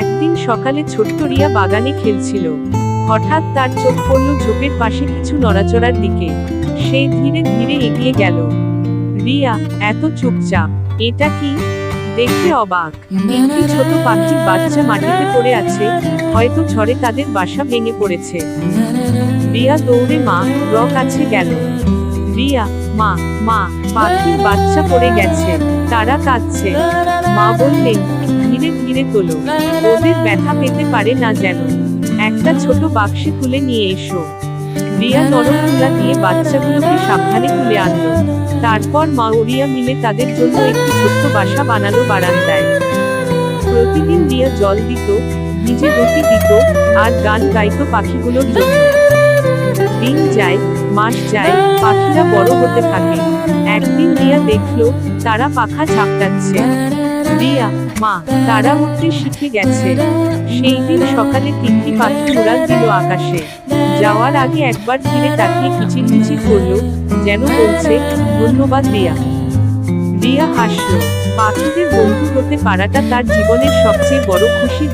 একদিন সকালে ছোট্ট রিয়া বাগানে খেলছিল। হঠাৎ তার চোখ পড়ল ঝোপের পাশে কিছু নড়াচড়ার দিকে। সে ধীরে ধীরে এগিয়ে গেল। রিয়া, এত চুপচাপ, এটা কি? দেখে অবাক। একটি ছোট পাখির বাচ্চা মাটিতে পড়ে আছে, হয়তো ঝড়ে তাদের বাসা ভেঙে পড়েছে। রিয়া দৌড়ে মা র কাছে গেল। রিয়া, মা মা, পাখির বাচ্চা পড়ে গেছে, তারা কাঁদছে। মা বললেন ধীরে ধীরে তোলো। ওদের ব্যথা পেতে পারে না যেন। একটা ছোট বাক্সে তুলে নিয়ে এসো। রিয়া নরম তুলা দিয়ে বাচ্চাগুলোকে সাবধানে তুলে আনলো। তারপর মা ও রিয়া মিলে তাদের জন্য একটি ছোট্ট বাসা বানালো বারান্দায়। প্রতিদিন রিয়া জল দিত নিজে রুটি দিত আর গান গাইতো পাখিগুলোর জন্য। দিন যায় মাস যায়, পাখিরা বড় হতে থাকে। একদিন রিয়া দেখল তারা পাখা ঝাপটাচ্ছে রিয়া, মা তারা উঠতে শিখে গেছে। সেই দিন সকালে তিনটি পাখি উড়াল দিল আকাশে। যাওয়ার আগে একবার ফিরে তাকিয়ে কিচিরমিচির করল, যেন বলছে, ধন্যবাদ রিয়া। রিয়া হাসলো। পাখিদের বন্ধু হতে পারাটা তার জীবনের সবচেয়ে বড় খুশির